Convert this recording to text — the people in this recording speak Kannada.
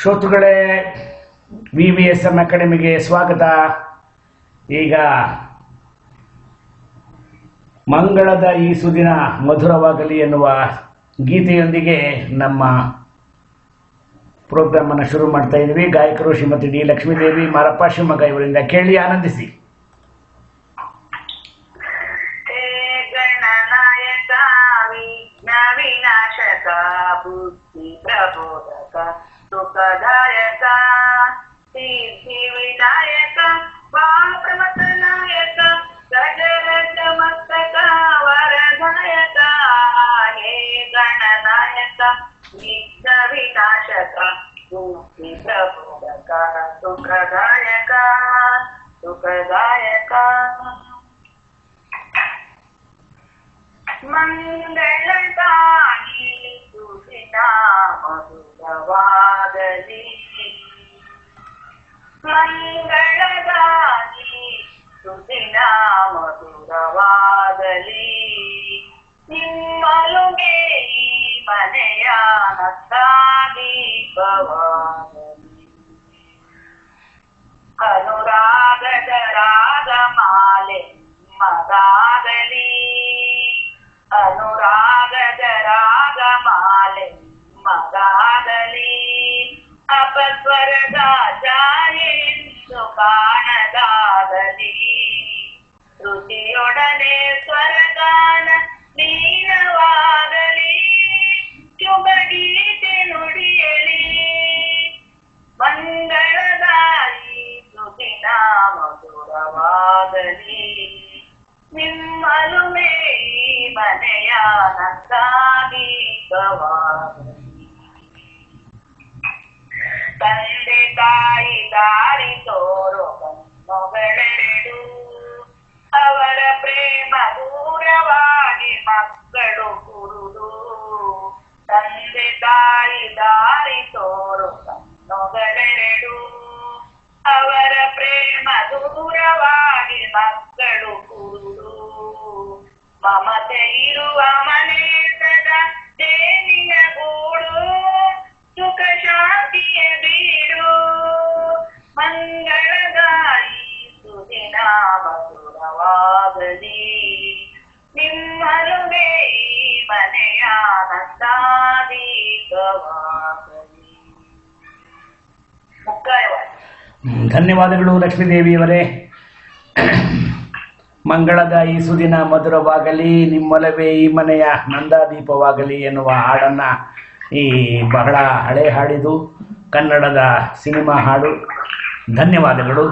ಶ್ರೋತೃಗಳೇ ವಿ ವಿ ಎಸ್ ಎಂ ಅಕಾಡೆಮಿಗೆ ಸ್ವಾಗತ. ಈಗ ಮಂಗಳದ ಈ ಸುದಿನ ಮಧುರವಾಗಲಿ ಎನ್ನುವ ಗೀತೆಯೊಂದಿಗೆ ನಮ್ಮ ಪ್ರೋಗ್ರಾಮ್ ಅನ್ನು ಶುರು ಮಾಡ್ತಾ ಇದ್ದೀವಿ. ಗಾಯಕರು ಶ್ರೀಮತಿ ಡಿ ಲಕ್ಷ್ಮೀದೇವಿ, ಮಾರಪ್ಪ, ಶಿವಮೊಗ್ಗ ಇವರಿಂದ ಕೇಳಿ ಆನಂದಿಸಿ. ವಿನಾಶಕ, ಬುದ್ಧಿ प्रदायक सिद्धिविनायक पापमतनायक गजरजमस्तक वरदायक हे गणनायक विघ्नविनाशक मुक्तिप्रबोधक सुखदायक सुखदायक। मङ्गलदायि सुखिनामधु ಪ್ರಬೋಧಕ ಮಂಗಳದಾಗಿ ಸುದಿನ ಮಧುರವಾಗಲಿ ನಿಮ್ಮಲು ಈ ಮನೆಯ ನತ್ತಾದೀಪವಾಗಲಿ ಅನುರಾಗದ ರಾಗ ಮಾಲೆ ಮಗಾಗಲಿ ಅನುರಾಗದ ರಾಗ ಮಾಲೆ ಮಗಾಗಲಿ, ಅಪಸ್ವರದ ಜಾಯೆಂದು ಕಾಣದಾಗಲಿ ಶ್ರುತಿಯೊಡನೆ ಸ್ವರಗಾನ ಲೀನವಾಗಲಿ ಶುಭಗೀತೆ ನುಡಿಯಲಿ. ಮಂಗಳದಾಯಿ ಸುದಿನ ಮಧುರವಾಗಲಿ. ನಿಮ್ಮಲು ಮೇ ಮನೆಯ ನಂದಾದೀಪವಾಗಲಿ ತಂದೆ ತಾಯಿ ದಾರಿ ತೋರೋ ಮಗಳೆರಡು. ಅವರ ಪ್ರೇಮ ದೂರವಾಗಿ ಮಕ್ಕಳು ಕುರುಡು. ತಂದೆ ತಾಯಿ ದಾರಿ ತೋರು ಮಗಳೆರಡು. ಅವರ ಪ್ರೇಮ ದೂರವಾಗಿ ಮಕ್ಕಳು ಕುರುಡು. ಮಮತೆ ಇರುವ ಮನೆ ಸದಾ ದೇನಿನ ಗೂಡು. ಮಂಗಳದಾಯಿ ನಿಮ್ಮಲುಗೆ ಈ ಮನೆಯ ಧನ್ಯವಾದಗಳು ಲಕ್ಷ್ಮೀದೇವಿಯವರೇ. ಮಂಗಳದ ಈ ಸುದಿನ ಮಧುರವಾಗಲಿ, ನಿಮ್ಮೊಲವೇ ಈ ಮನೆಯ ನಂದಾದೀಪವಾಗಲಿ ಎನ್ನುವ ಹಾಡನ್ನು ಈ ಬಹಳ ಹಳೆ ಹಾಡಿದು ಕನ್ನಡದ ಸಿನಿಮಾ ಹಾಡು ಧನ್ಯವಾದಗಳು.